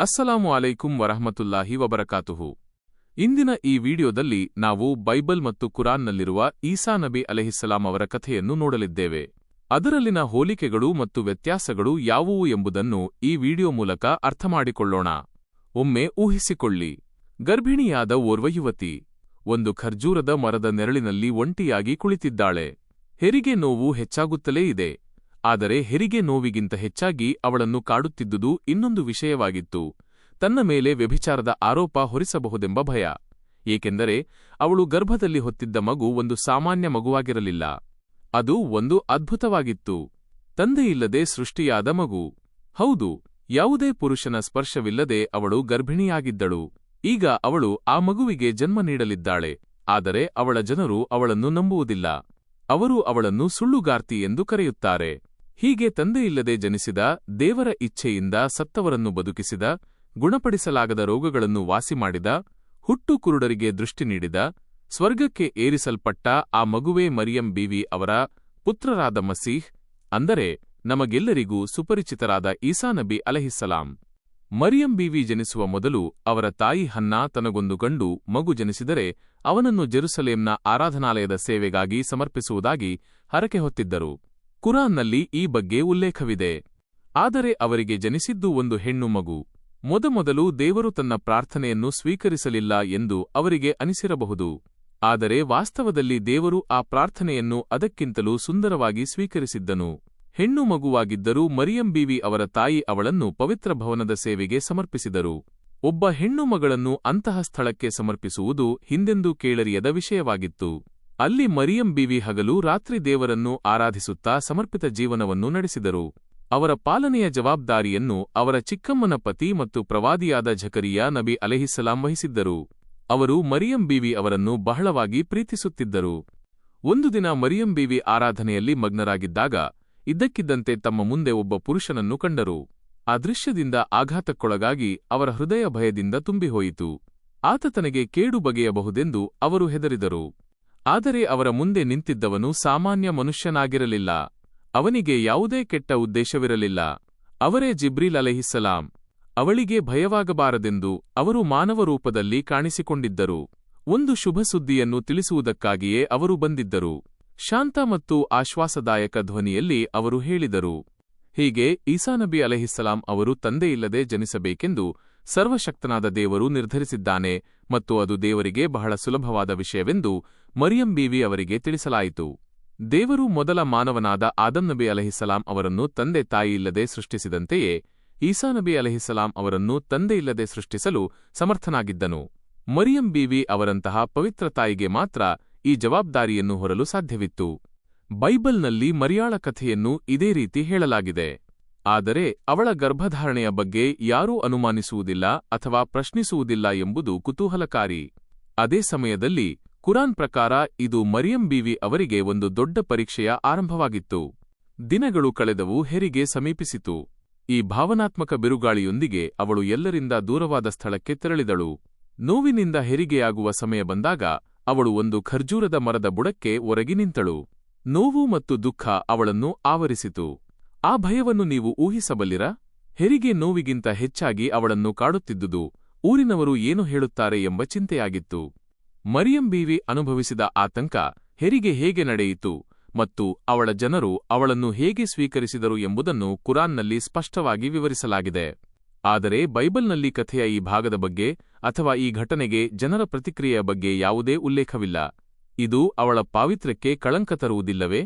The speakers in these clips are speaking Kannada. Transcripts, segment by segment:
ಅಸ್ಸಲಾಮು ಅಲೈಕುಂ ವರಹಮತುಲ್ಲಾಹಿ ವಬರಕಾತುಹು. ಇಂದಿನ ಈ ವಿಡಿಯೋದಲ್ಲಿ ನಾವು ಬೈಬಲ್ ಮತ್ತು ಕುರಾನ್ನಲ್ಲಿರುವ ಈಸಾ ನಬಿ ಅಲೆಹಿಸ್ಸಲಾಂ ಅವರ ಕಥೆಯನ್ನು ನೋಡಲಿದ್ದೇವೆ. ಅದರಲ್ಲಿನ ಹೋಲಿಕೆಗಳು ಮತ್ತು ವ್ಯತ್ಯಾಸಗಳು ಯಾವುವು ಎಂಬುದನ್ನು ಈ ವಿಡಿಯೋ ಮೂಲಕ ಅರ್ಥಮಾಡಿಕೊಳ್ಳೋಣ. ಒಮ್ಮೆ ಊಹಿಸಿಕೊಳ್ಳಿ. ಗರ್ಭಿಣಿಯಾದ ಓರ್ವ ಯುವತಿ. ಒಂದು ಖರ್ಜೂರದ ಮರದ ನೆರಳಿನಲ್ಲಿ ಒಂಟಿಯಾಗಿ ಕುಳಿತಿದ್ದಾಳೆ. ಹೆರಿಗೆ ನೋವು ಹೆಚ್ಚಾಗುತ್ತಲೇ ಇದೆ. ಆದರೆ ಹೆರಿಗೆ ನೋವಿಗಿಂತ ಹೆಚ್ಚಾಗಿ ಅವಳನ್ನು ಕಾಡುತ್ತಿದ್ದುದು ಇನ್ನೊಂದು ವಿಷಯವಾಗಿತ್ತು. ತನ್ನ ಮೇಲೆ ವ್ಯಭಿಚಾರದ ಆರೋಪ ಹೊರಿಸಬಹುದೆಂಬ ಭಯ. ಏಕೆಂದರೆ ಅವಳು ಗರ್ಭದಲ್ಲಿ ಹೊತ್ತಿದ್ದ ಮಗು ಒಂದು ಸಾಮಾನ್ಯ ಮಗುವಾಗಿರಲಿಲ್ಲ. ಅದು ಒಂದು ಅದ್ಭುತವಾಗಿತ್ತು. ತಂದೆಯಿಲ್ಲದೆ ಸೃಷ್ಟಿಯಾದ ಮಗು. ಹೌದು, ಯಾವುದೇ ಪುರುಷನ ಸ್ಪರ್ಶವಿಲ್ಲದೆ ಅವಳು ಗರ್ಭಿಣಿಯಾಗಿದ್ದಳು. ಈಗ ಅವಳು ಆ ಮಗುವಿಗೆ ಜನ್ಮ ನೀಡಲಿದ್ದಾಳೆ. ಆದರೆ ಅವಳ ಜನರು ಅವಳನ್ನು ನಂಬುವುದಿಲ್ಲ. ಅವರು ಅವಳನ್ನು ಸುಳ್ಳುಗಾರ್ತಿ ಎಂದು ಕರೆಯುತ್ತಾರೆ. ಹೀಗೆ ತಂದೆಯಿಲ್ಲದೆ ಜನಿಸಿದ ದೇವರ ಇಚ್ಛೆಯಿಂದ ಸತ್ತವರನ್ನು ಬದುಕಿಸಿದ, ಗುಣಪಡಿಸಲಾಗದ ರೋಗಗಳನ್ನು ವಾಸಿ ಮಾಡಿದ, ಹುಟ್ಟು ಕುರುಡರಿಗೆ ದೃಷ್ಟಿ ನೀಡಿದ, ಸ್ವರ್ಗಕ್ಕೆ ಏರಿಸಲ್ಪಟ್ಟ ಆ ಮಗುವೇ ಮರಿಯಂ ಬೀವಿ ಅವರ ಪುತ್ರರಾದ ಮಸೀಹ್, ಅಂದರೆ ನಮಗೆಲ್ಲರಿಗೂ ಸುಪರಿಚಿತರಾದ ಈಸಾ ನಬಿ ಅಲಹಿಸ್ಸಲಾಂ ಮರಿಯಂ ಬೀವಿ ಜನಿಸುವ ಮೊದಲು ಅವರ ತಾಯಿ ಹನ್ನಾ ತನಗೊಂದು ಗಂಡು ಮಗು ಜನಿಸಿದರೆ ಅವನನ್ನು ಜೆರುಸಲೇಂನ ಆರಾಧನಾಲಯದ ಸೇವೆಗಾಗಿ ಸಮರ್ಪಿಸುವುದಾಗಿ ಹರಕೆ ಹೊತ್ತಿದ್ದರು ಕುರಾನ್ನಲ್ಲಿ ಈ ಬಗ್ಗೆ ಉಲ್ಲೇಖವಿದೆ. ಆದರೆ ಅವರಿಗೆ ಜನಿಸಿದ್ದು ಒಂದು ಹೆಣ್ಣು ಮಗು. ಮೊದಮೊದಲು ದೇವರು ತನ್ನ ಪ್ರಾರ್ಥನೆಯನ್ನು ಸ್ವೀಕರಿಸಲಿಲ್ಲ ಎಂದು ಅವರಿಗೆ ಅನಿಸಿರಬಹುದು. ಆದರೆ ವಾಸ್ತವದಲ್ಲಿ ದೇವರು ಆ ಪ್ರಾರ್ಥನೆಯನ್ನು ಅದಕ್ಕಿಂತಲೂ ಸುಂದರವಾಗಿ ಸ್ವೀಕರಿಸಿದ್ದನು. ಹೆಣ್ಣು ಮಗುವಾಗಿದ್ದರೂ ಮರಿಯಂ ಬೀವಿ ಅವರ ತಾಯಿ ಅವಳನ್ನು ಪವಿತ್ರ ಭವನದ ಸೇವೆಗೆ ಸಮರ್ಪಿಸಿದರು. ಒಬ್ಬ ಹೆಣ್ಣು ಮಗಳನ್ನು ಅಂತಹ ಸ್ಥಳಕ್ಕೆ ಸಮರ್ಪಿಸುವುದು ಹಿಂದೆಂದೂ ಕೇಳರಿಯದ ವಿಷಯವಾಗಿತ್ತು. ಅಲ್ಲಿ ಮರಿಯಂ ಬೀವಿ ಹಗಲು ರಾತ್ರಿ ದೇವರನ್ನು ಆರಾಧಿಸುತ್ತಾ ಸಮರ್ಪಿತ ಜೀವನವನ್ನು ನಡೆಸಿದರು. ಅವರ ಪಾಲನೆಯ ಜವಾಬ್ದಾರಿಯನ್ನು ಅವರ ಚಿಕ್ಕಮ್ಮನ ಪತಿ ಮತ್ತು ಪ್ರವಾದಿಯಾದ ಝಕರಿಯಾ ನಬಿ ಅಲೆಹಿಸ್ಸಲಾಂ ವಹಿಸಿದ್ದರು. ಅವರು ಮರಿಯಂ ಬೀವಿ ಅವರನ್ನು ಬಹಳವಾಗಿ ಪ್ರೀತಿಸುತ್ತಿದ್ದರು. ಒಂದು ದಿನ ಮರಿಯಂ ಬೀವಿ ಆರಾಧನೆಯಲ್ಲಿ ಮಗ್ನರಾಗಿದ್ದಾಗ, ಇದ್ದಕ್ಕಿದ್ದಂತೆ ತಮ್ಮ ಮುಂದೆ ಒಬ್ಬ ಪುರುಷನನ್ನು ಕಂಡರು. ಆ ದೃಶ್ಯದಿಂದ ಆಘಾತಕ್ಕೊಳಗಾಗಿ ಅವರ ಹೃದಯ ಭಯದಿಂದ ತುಂಬಿಹೋಯಿತು. ಆತ ತನಗೆ ಕೇಡು ಬಗೆಯಬಹುದೆಂದು ಅವರು ಹೆದರಿದರು. ಆದರೆ ಅವರ ಮುಂದೆ ನಿಂತಿದ್ದವನು ಸಾಮಾನ್ಯ ಮನುಷ್ಯನಾಗಿರಲಿಲ್ಲ. ಅವನಿಗೆ ಯಾವುದೇ ಕೆಟ್ಟ ಉದ್ದೇಶವಿರಲಿಲ್ಲ. ಅವರೇ ಜಿಬ್ರಿಲ್ ಅಲಹಿಸಲಾಂ ಅವಳಿಗೆ ಭಯವಾಗಬಾರದೆಂದು ಅವರು ಮಾನವ ರೂಪದಲ್ಲಿ ಕಾಣಿಸಿಕೊಂಡಿದ್ದರು. ಒಂದು ಶುಭ ಸುದ್ದಿಯನ್ನು ತಿಳಿಸುವುದಕ್ಕಾಗಿಯೇ ಅವರು ಬಂದಿದ್ದರು. ಶಾಂತ ಮತ್ತು ಆಶ್ವಾಸದಾಯಕ ಧ್ವನಿಯಲ್ಲಿ ಅವರು ಹೇಳಿದರು. ಹೀಗೆ ಈಸಾನಬಿ ಅಲಹಿಸ್ಸಲಾಂ ಅವರು ತಂದೆಯಿಲ್ಲದೆ ಜನಿಸಬೇಕೆಂದು ಸರ್ವಶಕ್ತನಾದ ದೇವರು ನಿರ್ಧರಿಸಿದ್ದಾನೆ ಮತ್ತು ಅದು ದೇವರಿಗೆ ಬಹಳ ಸುಲಭವಾದ ವಿಷಯವೆಂದು ಮರಿಯಂ ಬೀವಿ ಅವರಿಗೆ ತಿಳಿಸಲಾಯಿತು. ದೇವರು ಮೊದಲ ಮಾನವನಾದ ಆದಂ ನಬಿ ಅಲಹಿಸಲಾಂ ಅವರನ್ನು ತಂದೆ ತಾಯಿಯಿಲ್ಲದೆ ಸೃಷ್ಟಿಸಿದಂತೆಯೇ ಈಸಾ ಈಸಾನಬಿ ಅಲಹಿಸಲಾಂ ಅವರನ್ನು ತಂದೆಯಿಲ್ಲದೆ ಸೃಷ್ಟಿಸಲು ಸಮರ್ಥನಾಗಿದ್ದನು. ಮರಿಯಂ ಬೀವಿ ಅವರಂತಹ ಪವಿತ್ರ ತಾಯಿಗೆ ಮಾತ್ರ ಈ ಜವಾಬ್ದಾರಿಯನ್ನು ಹೊರಲು ಸಾಧ್ಯವಿತ್ತು. ಬೈಬಲ್ನಲ್ಲಿ ಮರಿಯಾಳ ಕಥೆಯನ್ನು ಇದೇ ರೀತಿ ಹೇಳಲಾಗಿದೆ. ಆದರೆ ಅವಳ ಗರ್ಭಧಾರಣೆಯ ಬಗ್ಗೆ ಯಾರೂ ಅನುಮಾನಿಸುವುದಿಲ್ಲ ಅಥವಾ ಪ್ರಶ್ನಿಸುವುದಿಲ್ಲ ಎಂಬುದು ಕುತೂಹಲಕಾರಿ. ಅದೇ ಸಮಯದಲ್ಲಿ ಕುರಾನ್ ಪ್ರಕಾರ ಇದು ಮರಿಯಂ ಬೀವಿ ಅವರಿಗೆ ಒಂದು ದೊಡ್ಡ ಪರೀಕ್ಷೆಯ ಆರಂಭವಾಗಿತ್ತು. ದಿನಗಳು ಕಳೆದವು ಹೆರಿಗೆ ಸಮೀಪಿಸಿತು. ಈ ಭಾವನಾತ್ಮಕ ಬಿರುಗಾಳಿಯೊಂದಿಗೆ ಅವಳು ಎಲ್ಲರಿಂದ ದೂರವಾದ ಸ್ಥಳಕ್ಕೆ ತೆರಳಿದಳು. ನೋವಿನಿಂದ ಹೆರಿಗೆಯಾಗುವ ಸಮಯ ಬಂದಾಗ ಅವಳು ಒಂದು ಖರ್ಜೂರದ ಮರದ ಬುಡಕ್ಕೆ ಒರಗಿ ನಿಂತಳು. ನೋವು ಮತ್ತು ದುಃಖ ಅವಳನ್ನು ಆವರಿಸಿತು. ಆ ಭಯವನ್ನು ನೀವು ಊಹಿಸಬಲ್ಲಿರ? ಹೆರಿಗೆ ನೋವಿಗಿಂತ ಹೆಚ್ಚಾಗಿ ಅವಳನ್ನು ಕಾಡುತ್ತಿದ್ದುದು ಊರಿನವರು ಏನು ಹೇಳುತ್ತಾರೆ ಎಂಬ ಚಿಂತೆಯಾಗಿತ್ತು. ಮರಿಯಂ ಬೀವಿ ಅನುಭವಿಸಿದ ಆತಂಕ ಹೆರಿಗೆ ಹೇಗೆ ನಡೆಯಿತು ಮತ್ತು ಅವಳ ಜನರು ಅವಳನ್ನು ಹೇಗೆ ಸ್ವೀಕರಿಸಿದರು ಎಂಬುದನ್ನು ಕುರಾನ್ನಲ್ಲಿ ಸ್ಪಷ್ಟವಾಗಿ ವಿವರಿಸಲಾಗಿದೆ. ಆದರೆ ಬೈಬಲ್ನಲ್ಲಿ ಕಥೆಯ ಈ ಭಾಗದ ಬಗ್ಗೆ ಅಥವಾ ಈ ಘಟನೆಗೆ ಜನರ ಪ್ರತಿಕ್ರಿಯೆಯ ಬಗ್ಗೆ ಯಾವುದೇ ಉಲ್ಲೇಖವಿಲ್ಲ. ಇದು ಅವಳ ಪಾವಿತ್ರ್ಯಕ್ಕೆ ಕಳಂಕ ತರುವುದಿಲ್ಲವೇ?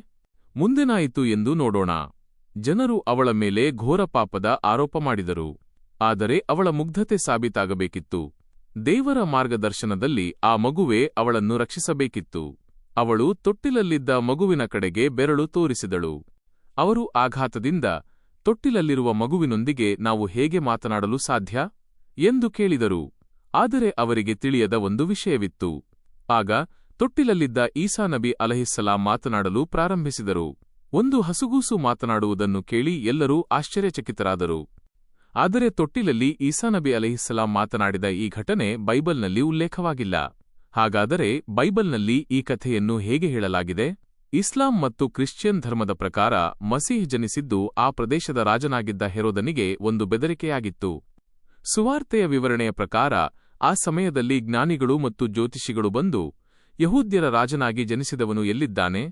ಮುಂದೆನಾಯಿತು ಎಂದು ನೋಡೋಣ. ಜನರು ಅವಳ ಮೇಲೆ ಘೋರ ಪಾಪದ ಆರೋಪ ಮಾಡಿದರು. ಆದರೆ ಅವಳ ಮುಗ್ಧತೆ ಸಾಬೀತಾಗಬೇಕಿತ್ತು. ದೇವರ ಮಾರ್ಗದರ್ಶನದಲ್ಲಿ ಆ ಮಗುವೆ ಅವಳನ್ನು ರಕ್ಷಿಸಬೇಕಿತ್ತು. ಅವಳು ತೊಟ್ಟಿಲಲ್ಲಿದ್ದ ಮಗುವಿನ ಕಡೆಗೆ ಬೆರಳು ತೋರಿಸಿದಳು. ಅವರು ಆಘಾತದಿಂದ ತೊಟ್ಟಿಲಲ್ಲಿರುವ ಮಗುವಿನೊಂದಿಗೆ ನಾವು ಹೇಗೆ ಮಾತನಾಡಲು ಸಾಧ್ಯ? ಎಂದು ಕೇಳಿದರು. ಆದರೆ ಅವರಿಗೆ ತಿಳಿಯದ ಒಂದು ವಿಷಯವಿತ್ತು. ಆಗ ತೊಟ್ಟಿಲಲ್ಲಿದ್ದ ಈಸಾ ನಬಿ ಅಲಹಿಸ್ಸಲಾಂ ಮಾತನಾಡಲು ಪ್ರಾರಂಭಿಸಿದರು. ಒಂದು ಹಸುಗೂಸು ಮಾತನಾಡುವುದನ್ನು ಕೇಳಿ ಎಲ್ಲರೂ ಆಶ್ಚರ್ಯಚಕಿತರಾದರು. ಆದರೆ ತೊಟ್ಟಿಲಲ್ಲಿ ಈಸಾನಬಿ ಅಲಹಿಸ್ಸಲಾಂ ಮಾತನಾಡಿದ ಈ ಘಟನೆ ಬೈಬಲ್ನಲ್ಲಿ ಉಲ್ಲೇಖವಾಗಿಲ್ಲ. ಹಾಗಾದರೆ ಬೈಬಲ್ನಲ್ಲಿ ಈ ಕಥೆಯನ್ನು ಹೇಗೆ ಹೇಳಲಾಗಿದೆ? ಇಸ್ಲಾಂ ಮತ್ತು ಕ್ರಿಶ್ಚಿಯನ್ ಧರ್ಮದ ಪ್ರಕಾರ ಮಸೀಹ್ ಜನಿಸಿದ್ದು ಆ ಪ್ರದೇಶದ ರಾಜನಾಗಿದ್ದ ಹೆರೋದನಿಗೆ ಒಂದು ಬೆದರಿಕೆಯಾಗಿತ್ತು. ಸುವಾರ್ತೆಯ ವಿವರಣೆಯ ಪ್ರಕಾರ ಆ ಸಮಯದಲ್ಲಿ ಜ್ಞಾನಿಗಳು ಮತ್ತು ಜ್ಯೋತಿಷಿಗಳು ಬಂದು ಯಹೂದ್ಯರ ರಾಜನಾಗಿ ಜನಿಸಿದವನು ಎಲ್ಲಿದ್ದಾನೆ?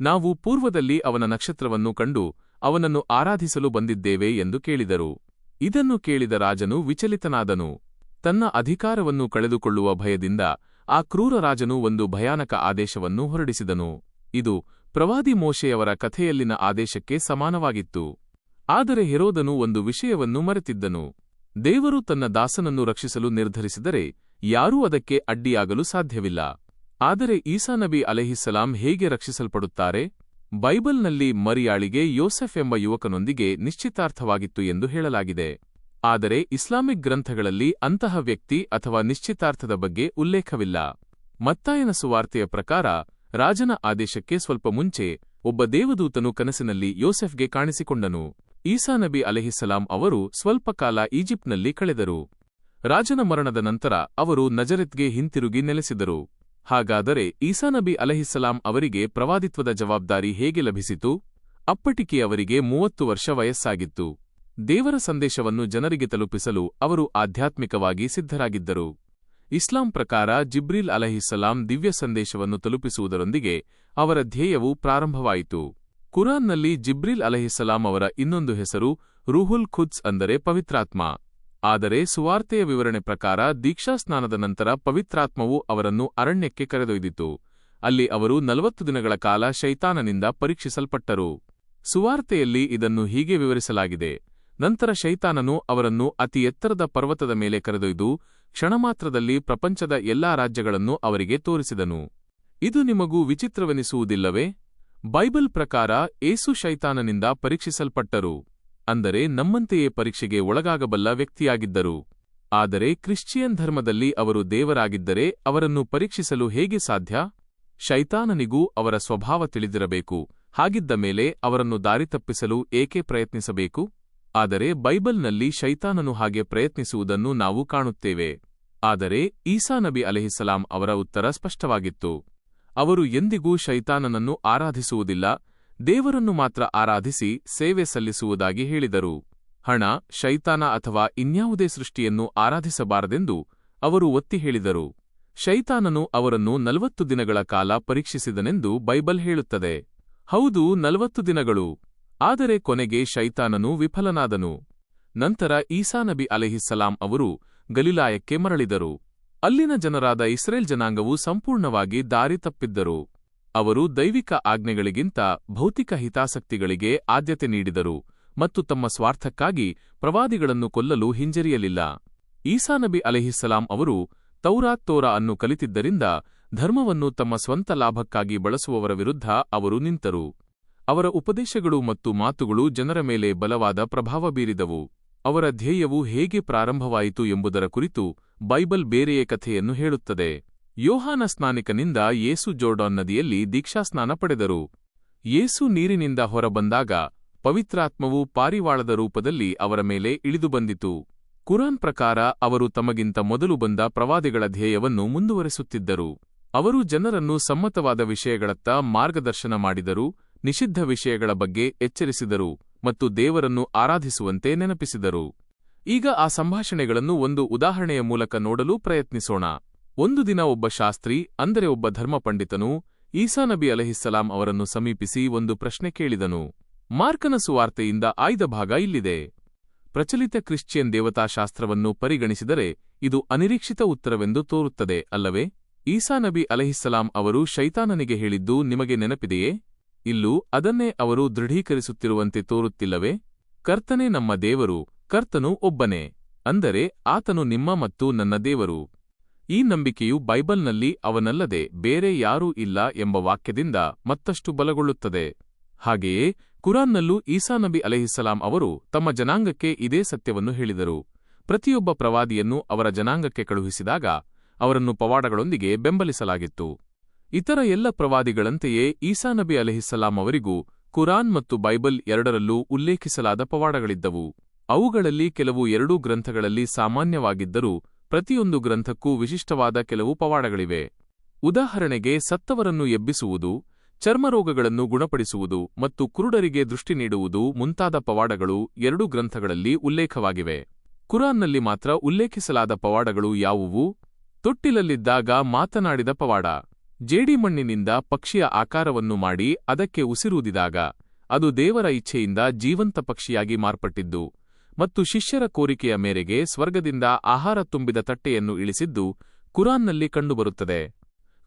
ನಾವು ಪೂರ್ವದಲ್ಲಿ ಅವನ ನಕ್ಷತ್ರವನ್ನು ಕಂಡು ಅವನನ್ನು ಆರಾಧಿಸಲು ಬಂದಿದ್ದೇವೆ ಎಂದು ಕೇಳಿದರು. ಇದನ್ನು ಕೇಳಿದ ರಾಜನು ವಿಚಲಿತನಾದನು. ತನ್ನ ಅಧಿಕಾರವನ್ನು ಕಳೆದುಕೊಳ್ಳುವ ಭಯದಿಂದ ಆ ಕ್ರೂರ ರಾಜನು ಒಂದು ಭಯಾನಕ ಆದೇಶವನ್ನು ಹೊರಡಿಸಿದನು. ಇದು ಪ್ರವಾದಿ ಮೋಶೆಯವರ ಕಥೆಯಲ್ಲಿನ ಆದೇಶಕ್ಕೆ ಸಮಾನವಾಗಿತ್ತು. ಆದರೆ ಹೆರೋದನು ಒಂದು ವಿಷಯವನ್ನು ಮರೆತಿದ್ದನು. ದೇವರು ತನ್ನ ದಾಸನನ್ನು ರಕ್ಷಿಸಲು ನಿರ್ಧರಿಸಿದರೆ ಯಾರೂ ಅದಕ್ಕೆ ಅಡ್ಡಿಯಾಗಲು ಸಾಧ್ಯವಿಲ್ಲ. ಆದರೆ ಈಸಾನಬಿ ಅಲೆಹಿಸ್ಸಲಾಂ ಹೇಗೆ ರಕ್ಷಿಸಲ್ಪಡುತ್ತಾರೆ? ಬೈಬಲ್ನಲ್ಲಿ ಮರಿಯಾಳಿಗೆ ಯೋಸೆಫ್ ಎಂಬ ಯುವಕನೊಂದಿಗೆ ನಿಶ್ಚಿತಾರ್ಥವಾಗಿತ್ತು ಎಂದು ಹೇಳಲಾಗಿದೆ. ಆದರೆ ಇಸ್ಲಾಮಿಕ್ ಗ್ರಂಥಗಳಲ್ಲಿ ಅಂತಹ ವ್ಯಕ್ತಿ ಅಥವಾ ನಿಶ್ಚಿತಾರ್ಥದ ಬಗ್ಗೆ ಉಲ್ಲೇಖವಿಲ್ಲ. ಮತ್ತಾಯನ ಸುವಾರ್ತೆಯ ಪ್ರಕಾರ, ರಾಜನ ಆದೇಶಕ್ಕೆ ಸ್ವಲ್ಪ ಮುಂಚೆ ಒಬ್ಬ ದೇವದೂತನು ಕನಸಿನಲ್ಲಿ ಯೋಸೆಫ್ಗೆ ಕಾಣಿಸಿಕೊಂಡನು. ಈಸಾನಬಿ ಅಲೆಹಿಸಲಾಂ ಅವರು ಸ್ವಲ್ಪ ಕಾಲ ಈಜಿಪ್ಟ್ನಲ್ಲಿ ಕಳೆದರು. ರಾಜನ ಮರಣದ ನಂತರ ಅವರು ನಜರೆತ್ಗೆ ಹಿಂತಿರುಗಿ ನೆಲೆಸಿದರು. ಹಾಗಾದರೆ ಈಸಾನಬಿ ಅಲಹಿಸಲಾಂ ಅವರಿಗೆ ಪ್ರವಾದಿತ್ವದ ಜವಾಬ್ದಾರಿ ಹೇಗೆ ಲಭಿಸಿತು? ಅಪ್ಪಟಿಕೆ ಅವರಿಗೆ ಮೂವತ್ತು ವರ್ಷ ವಯಸ್ಸಾಗಿತ್ತು. ದೇವರ ಸಂದೇಶವನ್ನು ಜನರಿಗೆ ತಲುಪಿಸಲು ಅವರು ಆಧ್ಯಾತ್ಮಿಕವಾಗಿ ಸಿದ್ಧರಾಗಿದ್ದರು. ಇಸ್ಲಾಂ ಪ್ರಕಾರ ಜಿಬ್ರಿಲ್ ಅಲಹಿಸಲಾಂ ದಿವ್ಯ ಸಂದೇಶವನ್ನು ತಲುಪಿಸುವುದರೊಂದಿಗೆ ಅವರ ಧ್ಯೇಯವು ಪ್ರಾರಂಭವಾಯಿತು. ಕುರಾನ್ನಲ್ಲಿ ಜಿಬ್ರಿಲ್ ಅಲಹಿಸಲಾಂ ಅವರ ಇನ್ನೊಂದು ಹೆಸರು ರುಹುಲ್ ಖುದ್ಸ್ ಅಂದರೆ ಪವಿತ್ರಾತ್ಮ. ಆದರೆ ಸುವಾರ್ತೆಯ ವಿವರಣೆ ಪ್ರಕಾರ ದೀಕ್ಷಾಸ್ನಾನದ ನಂತರ ಪವಿತ್ರಾತ್ಮವು ಅವರನ್ನು ಅರಣ್ಯಕ್ಕೆ ಕರೆದೊಯ್ದಿತು. ಅಲ್ಲಿ ಅವರು ನಲವತ್ತು ದಿನಗಳ ಕಾಲ ಶೈತಾನನಿಂದ ಪರೀಕ್ಷಿಸಲ್ಪಟ್ಟರು. ಸುವಾರ್ತೆಯಲ್ಲಿ ಇದನ್ನು ಹೀಗೆ ವಿವರಿಸಲಾಗಿದೆ. ನಂತರ ಶೈತಾನನು ಅವರನ್ನು ಅತಿ ಎತ್ತರದ ಪರ್ವತದ ಮೇಲೆ ಕರೆದೊಯ್ದು ಕ್ಷಣಮಾತ್ರದಲ್ಲಿ ಪ್ರಪಂಚದ ಎಲ್ಲಾ ರಾಜ್ಯಗಳನ್ನು ಅವರಿಗೆ ತೋರಿಸಿದನು. ಇದು ನಿಮಗೂ ವಿಚಿತ್ರವೆನಿಸುವುದಿಲ್ಲವೇ? ಬೈಬಲ್ ಪ್ರಕಾರ ಏಸು ಶೈತಾನನಿಂದ ಪರೀಕ್ಷಿಸಲ್ಪಟ್ಟರು. ಅಂದರೆ ನಮ್ಮಂತೆಯೇ ಪರೀಕ್ಷೆಗೆ ಒಳಗಾಗಬಲ್ಲ ವ್ಯಕ್ತಿಯಾಗಿದ್ದರು. ಆದರೆ ಕ್ರಿಶ್ಚಿಯನ್ ಧರ್ಮದಲ್ಲಿ ಅವರು ದೇವರಾಗಿದ್ದರೆ ಅವರನ್ನು ಪರೀಕ್ಷಿಸಲು ಹೇಗೆ ಸಾಧ್ಯ? ಶೈತಾನನಿಗೂ ಅವರ ಸ್ವಭಾವ ತಿಳಿದಿರಬೇಕು. ಹಾಗಿದ್ದ ಮೇಲೆ ಅವರನ್ನು ದಾರಿ ತಪ್ಪಿಸಲು ಏಕೆ ಪ್ರಯತ್ನಿಸಬೇಕು? ಆದರೆ ಬೈಬಲ್ನಲ್ಲಿ ಶೈತಾನನು ಹಾಗೆ ಪ್ರಯತ್ನಿಸುವುದನ್ನು ನಾವು ಕಾಣುತ್ತೇವೆ. ಆದರೆ ಈಸಾ ನಬಿ ಅಲೆಹಿಸಲಾಂ ಅವರ ಉತ್ತರ ಸ್ಪಷ್ಟವಾಗಿತ್ತು. ಅವರು ಎಂದಿಗೂ ಶೈತಾನನನ್ನು ಆರಾಧಿಸುವುದಿಲ್ಲ ದೇವರನ್ನು ಮಾತ್ರ ಆರಾಧಿಸಿ ಸೇವೆ ಸಲ್ಲಿಸುವುದಾಗಿ ಹೇಳಿದರು. ಹಣ, ಶೈತಾನ ಅಥವಾ ಇನ್ಯಾವುದೇ ಸೃಷ್ಟಿಯನ್ನು ಆರಾಧಿಸಬಾರದೆಂದು ಅವರು ಒತ್ತಿ ಹೇಳಿದರು. ಶೈತಾನನು ಅವರನ್ನು ನಲವತ್ತು ದಿನಗಳ ಕಾಲ ಪರೀಕ್ಷಿಸಿದನೆಂದು ಬೈಬಲ್ ಹೇಳುತ್ತದೆ. ಹೌದು, ನಲವತ್ತು ದಿನಗಳು. ಆದರೆ ಕೊನೆಗೆ ಶೈತಾನನು ವಿಫಲನಾದನು. ನಂತರ ಈಸಾನಬಿ ಅಲೆಹಿಸ್ಸಲಾಂ ಅವರು ಗಲಿಲಾಯಕ್ಕೆ ಮರಳಿದರು. ಅಲ್ಲಿನ ಜನರಾದ ಇಸ್ರೇಲ್ ಜನಾಂಗವು ಸಂಪೂರ್ಣವಾಗಿ ದಾರಿ ತಪ್ಪಿದ್ದರು. ಅವರು ದೈವಿಕ ಆಜ್ಞೆಗಳಿಗಿಂತ ಭೌತಿಕ ಹಿತಾಸಕ್ತಿಗಳಿಗೆ ಆದ್ಯತೆ ನೀಡಿದರು ಮತ್ತು ತಮ್ಮ ಸ್ವಾರ್ಥಕ್ಕಾಗಿ ಪ್ರವಾದಿಗಳನ್ನು ಕೊಲ್ಲಲು ಹಿಂಜರಿಯಲಿಲ್ಲ. ಈಸಾನಬಿ ಅಲೆಹಿಸ್ಸಲಾಂ ಅವರು ತೌರಾತ್ ತೋರಾ ಅನ್ನು ಕಲಿತಿದ್ದರಿಂದ ಧರ್ಮವನ್ನು ತಮ್ಮ ಸ್ವಂತ ಲಾಭಕ್ಕಾಗಿ ಬಳಸುವವರ ವಿರುದ್ಧ ಅವರು ನಿಂತರು. ಅವರ ಉಪದೇಶಗಳು ಮತ್ತು ಮಾತುಗಳು ಜನರ ಮೇಲೆ ಬಲವಾದ ಪ್ರಭಾವ ಬೀರಿದವು. ಅವರ ಧ್ಯೇಯವು ಹೇಗೆ ಪ್ರಾರಂಭವಾಯಿತು ಎಂಬುದರ ಕುರಿತು ಬೈಬಲ್ ಬೇರೆಯೇ ಕಥೆಯನ್ನು ಹೇಳುತ್ತದೆ. ಯೋಹಾನ ಸ್ನಾನಿಕನಿಂದ ಯೇಸು ಜೋರ್ಡಾನ್ ನದಿಯಲ್ಲಿ ದೀಕ್ಷಾಸ್ನಾನ ಪಡೆದರು. ಯೇಸು ನೀರಿನಿಂದ ಹೊರಬಂದಾಗ ಪವಿತ್ರಾತ್ಮವು ಪಾರಿವಾಳದ ರೂಪದಲ್ಲಿ ಅವರ ಮೇಲೆ ಇಳಿದು ಬಂದಿತು. ಕುರಾನ್ ಪ್ರಕಾರ ಅವರು ತಮಗಿಂತ ಮೊದಲು ಬಂದ ಪ್ರವಾದಿಗಳ ಧ್ಯೇಯವನ್ನು ಮುಂದುವರೆಸುತ್ತಿದ್ದರು. ಅವರು ಜನರನ್ನು ಸಮ್ಮತವಾದ ವಿಷಯಗಳತ್ತ ಮಾರ್ಗದರ್ಶನ ಮಾಡಿದರು, ನಿಷಿದ್ಧ ವಿಷಯಗಳ ಬಗ್ಗೆ ಎಚ್ಚರಿಸಿದರು ಮತ್ತು ದೇವರನ್ನು ಆರಾಧಿಸುವಂತೆ ನೆನಪಿಸಿದರು. ಈಗ ಆ ಸಂಭಾಷಣೆಗಳನ್ನು ಒಂದು ಉದಾಹರಣೆಯ ಮೂಲಕ ನೋಡಲು ಪ್ರಯತ್ನಿಸೋಣ. ಒಂದು ದಿನ ಒಬ್ಬ ಶಾಸ್ತ್ರಿ, ಅಂದರೆ ಒಬ್ಬ ಧರ್ಮಪಂಡಿತನು ಈಸಾನಬಿ ಅಲಹಿಸ್ಸಲಾಂ ಅವರನ್ನು ಸಮೀಪಿಸಿ ಒಂದು ಪ್ರಶ್ನೆ ಕೇಳಿದನು. ಮಾರ್ಕನ ಸುವಾರ್ತೆಯಿಂದ ಆಯ್ದ ಭಾಗ ಇಲ್ಲಿದೆ. ಪ್ರಚಲಿತ ಕ್ರಿಶ್ಚಿಯನ್ ದೇವತಾಶಾಸ್ತ್ರವನ್ನು ಪರಿಗಣಿಸಿದರೆ ಇದು ಅನಿರೀಕ್ಷಿತ ಉತ್ತರವೆಂದು ತೋರುತ್ತದೆ, ಅಲ್ಲವೇ? ಈಸಾನಬಿ ಅಲಹಿಸ್ಸಲಾಂ ಅವರು ಶೈತಾನನಿಗೆ ಹೇಳಿದ್ದು ನಿಮಗೆ ನೆನಪಿದೆಯೇ? ಇಲ್ಲೂ ಅದನ್ನೇ ಅವರು ದೃಢೀಕರಿಸುತ್ತಿರುವಂತೆ ತೋರುತ್ತಿಲ್ಲವೇ? ಕರ್ತನೇ ನಮ್ಮ ದೇವರು, ಕರ್ತನು ಒಬ್ಬನೇ. ಅಂದರೆ ಆತನು ನಿಮ್ಮ ಮತ್ತು ನನ್ನ ದೇವರು. ಈ ನಂಬಿಕೆಯು ಬೈಬಲ್ನಲ್ಲಿ ಅವನಲ್ಲದೆ ಬೇರೆ ಯಾರೂ ಇಲ್ಲ ಎಂಬ ವಾಕ್ಯದಿಂದ ಮತ್ತಷ್ಟು ಬಲಗೊಳ್ಳುತ್ತದೆ. ಹಾಗೆಯೇ ಕುರಾನ್ನಲ್ಲೂ ಈಸಾನಬಿ ಅಲೆಹಿಸಲಾಂ ಅವರು ತಮ್ಮ ಜನಾಂಗಕ್ಕೆ ಇದೇ ಸತ್ಯವನ್ನು ಹೇಳಿದರು. ಪ್ರತಿಯೊಬ್ಬ ಪ್ರವಾದಿಯನ್ನು ಅವರ ಜನಾಂಗಕ್ಕೆ ಕಳುಹಿಸಿದಾಗ ಅವರನ್ನು ಪವಾಡಗಳೊಂದಿಗೆ ಬೆಂಬಲಿಸಲಾಗಿತ್ತು. ಇತರ ಎಲ್ಲ ಪ್ರವಾದಿಗಳಂತೆಯೇ ಈಸಾನಬಿ ಅಲೆಹಿಸಲಾಂ ಅವರಿಗೂ ಕುರಾನ್ ಮತ್ತು ಬೈಬಲ್ ಎರಡರಲ್ಲೂ ಉಲ್ಲೇಖಿಸಲಾದ ಪವಾಡಗಳಿದ್ದವು. ಅವುಗಳಲ್ಲಿ ಕೆಲವು ಎರಡೂ ಗ್ರಂಥಗಳಲ್ಲಿ ಸಾಮಾನ್ಯವಾಗಿದ್ದರೂ ಪ್ರತಿಯೊಂದು ಗ್ರಂಥಕ್ಕೂ ವಿಶಿಷ್ಟವಾದ ಕೆಲವು ಪವಾಡಗಳಿವೆ. ಉದಾಹರಣೆಗೆ ಸತ್ತವರನ್ನು ಎಬ್ಬಿಸುವುದು, ಚರ್ಮರೋಗಗಳನ್ನು ಗುಣಪಡಿಸುವುದು ಮತ್ತು ಕುರುಡರಿಗೆ ದೃಷ್ಟಿ ನೀಡುವುದು ಮುಂತಾದ ಪವಾಡಗಳು ಎರಡು ಗ್ರಂಥಗಳಲ್ಲಿ ಉಲ್ಲೇಖವಾಗಿವೆ. ಕುರಾನ್ನಲ್ಲಿ ಮಾತ್ರ ಉಲ್ಲೇಖಿಸಲಾದ ಪವಾಡಗಳು ಯಾವುವು? ತೊಟ್ಟಿಲಲ್ಲಿದ್ದಾಗ ಮಾತನಾಡಿದ ಪವಾಡ. ಜೇಡಿಮಣ್ಣಿನಿಂದ ಪಕ್ಷಿಯ ಆಕಾರವನ್ನು ಮಾಡಿ ಅದಕ್ಕೆ ಉಸಿರೂದಿದಾಗ ಅದು ದೇವರ ಇಚ್ಛೆಯಿಂದ ಜೀವಂತ ಪಕ್ಷಿಯಾಗಿ ಮಾರ್ಪಟ್ಟಿದ್ದು. ಮತ್ತು ಶಿಷ್ಯರ ಕೋರಿಕೆಯ ಮೇರೆಗೆ ಸ್ವರ್ಗದಿಂದ ಆಹಾರ ತುಂಬಿದ ತಟ್ಟೆಯನ್ನು ಇಳಿಸಿದ್ದು ಕುರಾನ್ನಲ್ಲಿ ಕಂಡುಬರುತ್ತದೆ.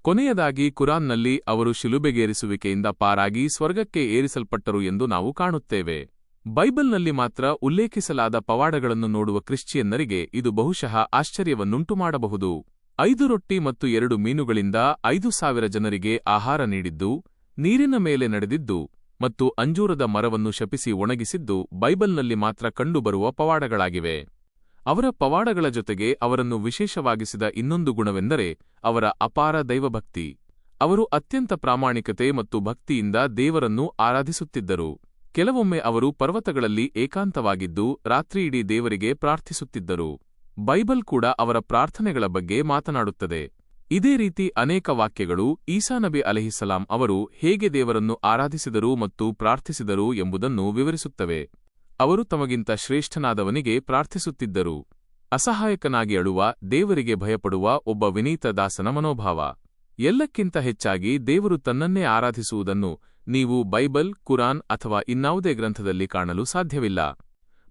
ಕೊನೆಯದಾಗಿ ಕುರಾನ್ನಲ್ಲಿ ಅವರು ಶಿಲುಬೆಗೇರಿಸುವಿಕೆಯಿಂದ ಪಾರಾಗಿ ಸ್ವರ್ಗಕ್ಕೆ ಏರಿಸಲ್ಪಟ್ಟರು ಎಂದು ನಾವು ಕಾಣುತ್ತೇವೆ. ಬೈಬಲ್ನಲ್ಲಿ ಮಾತ್ರ ಉಲ್ಲೇಖಿಸಲಾದ ಪವಾಡಗಳನ್ನು ನೋಡುವ ಕ್ರಿಶ್ಚಿಯನ್ನರಿಗೆ ಇದು ಬಹುಶಃ ಆಶ್ಚರ್ಯವನ್ನುಂಟು ಮಾಡಬಹುದು. ಐದು ರೊಟ್ಟಿ ಮತ್ತು ಎರಡು ಮೀನುಗಳಿಂದ ಐದು ಸಾವಿರ ಜನರಿಗೆ ಆಹಾರ ನೀಡಿದ್ದು, ನೀರಿನ ಮೇಲೆ ನಡೆದಿದ್ದು ಮತ್ತು ಅಂಜೂರದ ಮರವನ್ನು ಶಪಿಸಿ ಒಣಗಿಸಿದ್ದು ಬೈಬಲ್ನಲ್ಲಿ ಮಾತ್ರ ಕಂಡುಬರುವ ಪವಾಡಗಳಾಗಿವೆ. ಅವರ ಪವಾಡಗಳ ಜೊತೆಗೆ ಅವರನ್ನು ವಿಶೇಷವಾಗಿಸಿದ ಇನ್ನೊಂದು ಗುಣವೆಂದರೆ ಅವರ ಅಪಾರ ದೈವಭಕ್ತಿ. ಅವರು ಅತ್ಯಂತ ಪ್ರಾಮಾಣಿಕತೆ ಮತ್ತು ಭಕ್ತಿಯಿಂದ ದೇವರನ್ನು ಆರಾಧಿಸುತ್ತಿದ್ದರು. ಕೆಲವೊಮ್ಮೆ ಅವರು ಪರ್ವತಗಳಲ್ಲಿ ಏಕಾಂತವಾಗಿದ್ದು ರಾತ್ರಿಯಿಡೀ ದೇವರಿಗೆ ಪ್ರಾರ್ಥಿಸುತ್ತಿದ್ದರು. ಬೈಬಲ್ ಕೂಡ ಅವರ ಪ್ರಾರ್ಥನೆಗಳ ಬಗ್ಗೆ ಮಾತನಾಡುತ್ತದೆ. ಇದೇ ರೀತಿ ಅನೇಕ ವಾಕ್ಯಗಳು ಈಸಾನಬಿ ಅಲಹಿಸಲಾಂ ಅವರು ಹೇಗೆ ದೇವರನ್ನು ಆರಾಧಿಸಿದರು ಮತ್ತು ಪ್ರಾರ್ಥಿಸಿದರು ಎಂಬುದನ್ನು ವಿವರಿಸುತ್ತವೆ. ಅವರು ತಮಗಿಂತ ಶ್ರೇಷ್ಠನಾದವನಿಗೆ ಪ್ರಾರ್ಥಿಸುತ್ತಿದ್ದರು. ಅಸಹಾಯಕನಾಗಿ ಅಳುವ, ದೇವರಿಗೆ ಭಯಪಡುವ ಒಬ್ಬ ವಿನೀತ ದಾಸನ ಮನೋಭಾವ. ಎಲ್ಲಕ್ಕಿಂತ ಹೆಚ್ಚಾಗಿ ದೇವರು ತನ್ನನ್ನೇ ಆರಾಧಿಸುವುದನ್ನು ನೀವು ಬೈಬಲ್, ಕುರಾನ್ ಅಥವಾ ಇನ್ನಾವುದೇ ಗ್ರಂಥದಲ್ಲಿ ಕಾಣಲು ಸಾಧ್ಯವಿಲ್ಲ.